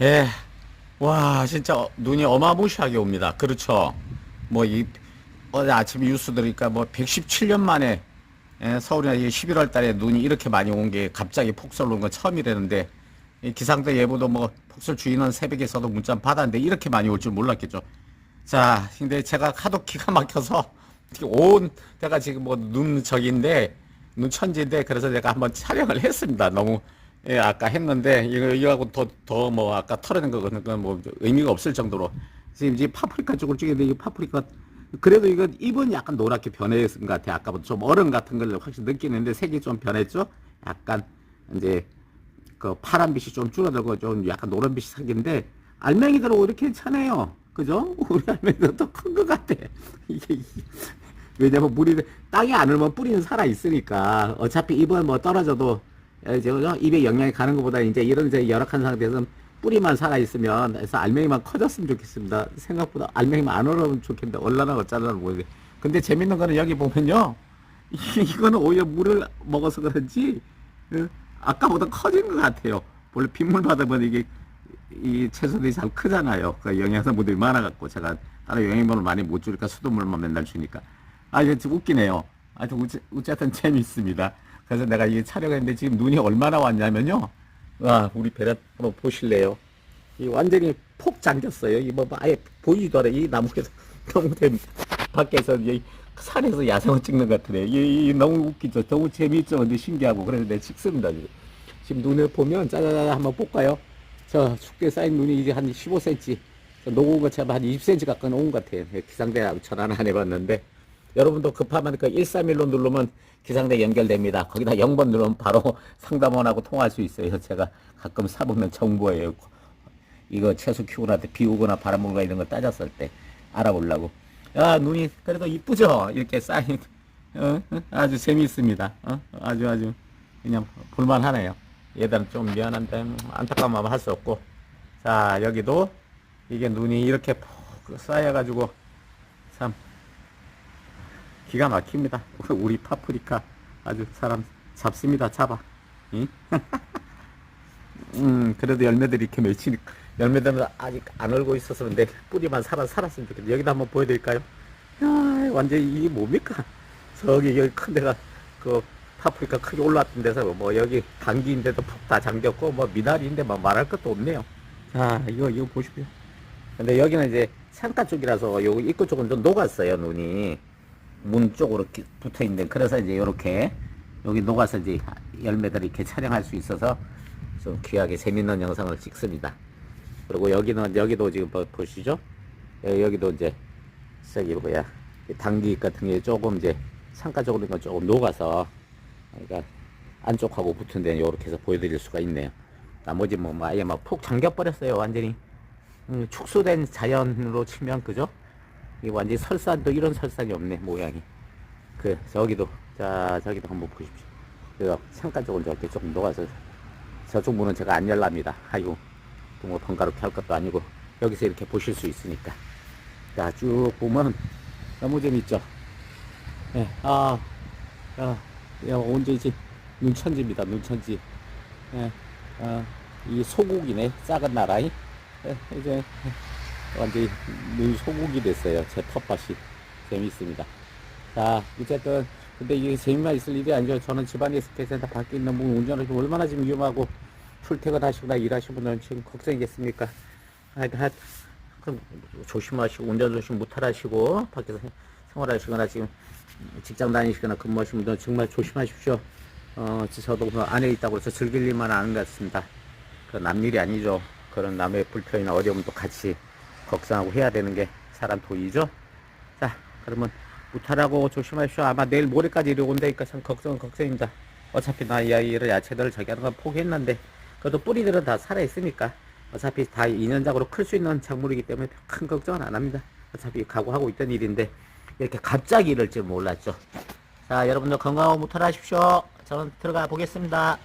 예. 와, 진짜 눈이 어마무시하게 옵니다. 그렇죠. 뭐, 이, 어제 아침에 뉴스 들으니까 뭐 117년 만에 예, 서울이나 11월 달에 눈이 이렇게 많이 온 게 갑자기 폭설 온건 처음이라는데 이 기상대 예보도 뭐 폭설 주의는 새벽에서도 문자 받았는데 이렇게 많이 올 줄 몰랐겠죠. 자, 근데 제가 하도 기가 막혀서 온 데가 지금 뭐 눈 적인데 눈 천지인데 그래서 제가 한번 촬영을 했습니다. 너무 예, 아까 했는데 이거 이거하고 더 더 뭐 아까 털어낸 그건 뭐 의미가 없을 정도로 지금 이제 파프리카 쪽을 찍는데 이 파프리카 그래도 이거 입은 약간 노랗게 변했은 것 같아요. 아까보다 좀 얼음 같은 걸 확실히 느끼는데 색이 좀 변했죠. 약간 이제 그 파란빛이 좀 줄어들고 좀 약간 노란빛이 생긴데 알맹이들 오히려 괜찮아요. 그죠? 우리 알맹이들 더큰것 같아. 이게 이- 왜냐면 물이 땅에 안 울면 뿌리는 살아 있으니까 어차피 입은 뭐 떨어져도? 입에 영향이 가는 것보다 이제 이런 이제 열악한 상태에서 뿌리만 살아 있으면 그래서 알맹이만 커졌으면 좋겠습니다. 생각보다 알맹이만 안 얼으면 좋겠는데 얼마나 어쩌려나 모르겠네. 근데 재밌는 거는 여기 보면요. 이- 이거는 오히려 물을 먹어서 그런지 어, 아까보다 커진 것 같아요. 원래 빗물 받으면 이게 이 채소들이 잘 크잖아요. 그 영양성분들이 많아갖고 제가 다른 영양분을 많이 못 주니까 수돗물만 맨날 주니까 아 이거 좀 웃기네요. 아주 우째, 어쨌든 재밌습니다. 그래서 내가 이 촬영했는데 지금 눈이 얼마나 왔냐면요. 와 우리 배를 한번 보실래요? 이 완전히 폭 잠겼어요. 이뭐 아예 보이지도 않아요. 이 나무에서 너무 재밌 밖에서 이 산에서 야생을 찍는 것 같으네. 이, 이 너무 웃기죠. 너무 재미있죠. 근데 신기하고 그래서 내가 찍습니다. 지금. 지금 눈을 보면 짜자자 한번 볼까요? 저 축대 쌓인 눈이 이제 한 15cm 녹은 것처럼 한 20cm 가까이 녹은 것 같아요. 기상대 전화는 안 해봤는데 여러분도 급하면 그 131로 누르면 기상대 연결됩니다. 거기다 0번 누르면 바로 상담원하고 통화할 수 있어요. 제가 가끔 사보면 정보예요. 이거 채소 키우는데 비 오거나 바람 불거나 이런 거 따졌을 때 알아보려고. 야 눈이 그래도 이쁘죠? 이렇게 쌓인 어? 어? 아주 재미있습니다. 어? 아주 아주 그냥 볼만하네요. 얘들은 좀 미안한데 마음 할수 없고 자 여기도 이게 눈이 이렇게 푹 쌓여가지고 참 기가 막힙니다. 우리 파프리카 아주 사람 잡습니다. 잡아. 응? 음, 그래도 열매들이 이렇게 맺히니, 열매들은 아직 안 얼고 있어서 근데 뿌리만 살아, 살았으면 좋겠네. 여기다 한번 보여드릴까요? 야, 완전 이게 뭡니까? 저기, 여기 큰 데가, 그, 파프리카 크게 올라왔던 데서 뭐 여기 감기인데도 푹 다 잠겼고, 뭐 미나리인데 뭐 말할 것도 없네요. 자, 이거, 이거 보십시오. 근데 여기는 이제 창가 쪽이라서 요 입구 쪽은 좀 녹았어요, 눈이. 문 쪽으로 이렇게 붙어 있는데, 그래서 이제 요렇게, 여기 녹아서 이제 열매들 이렇게 촬영할 수 있어서 좀 귀하게 재밌는 영상을 찍습니다. 그리고 여기는, 여기도 지금 보- 보시죠? 여- 여기도 이제, 저기 뭐야, 당귀 같은 게 조금 이제 창가 쪽으로 는 조금 녹아서, 그러니까 안쪽하고 붙은 데는 요렇게 해서 보여드릴 수가 있네요. 나머지 뭐, 뭐 아예 막 푹 잠겨버렸어요, 완전히. 음, 축소된 자연으로 치면 그죠? 이 완전히 설산도 이런 설산이 없네 모양이. 그 저기도 자 저기도 한번 보십시오. 그래서 창가 쪽은 저렇게 조금 녹아서 저쪽 문은 제가 안 열랍니다. 아이고 또뭐 번거롭게 할 것도 아니고 여기서 이렇게 보실 수 있으니까. 자쭉 보면 너무 재밌죠. 예, 아, 야, 야 언제지 눈천지입니다. 눈천지. 예, 아, 이 소고기네 작은 나라이. 예, 이제 완전히 눈 소국이 됐어요. 제 텃밭이. 재밌습니다. 자, 어쨌든, 근데 이게 재미만 있을 일이 아니죠. 저는 집안에 스케센터 밖에 있는 분 운전하시면 얼마나 지금 위험하고 출퇴근하시거나 일하시는 분은 지금 걱정이겠습니까? 하여튼, 그럼 조심하시고, 운전 조심 무탈하시고, 밖에서 생- 생활하시거나 지금 직장 다니시거나 근무하시는 분들은 정말 조심하십시오. 어, 저도 그 안에 있다고 해서 즐길 일만 아는 것 같습니다. 그 남일이 아니죠. 그런 남의 불편이나 어려움도 같이 걱정하고 해야 되는 게 사람 도리죠. 자, 그러면 무탈하고 조심하십시오. 아마 내일 모레까지 이리 온다니까 참 걱정은 걱정입니다. 어차피 나 이 아이를 야채들을 저기 하는 건 포기했는데 그래도 뿌리들은 다 살아있으니까 어차피 다 2년작으로 클 수 있는 작물이기 때문에 큰 걱정은 안 합니다. 어차피 각오하고 있던 일인데 이렇게 갑자기 이럴 줄 몰랐죠. 자, 여러분들 건강하고 무탈하십시오. 저는 들어가 보겠습니다.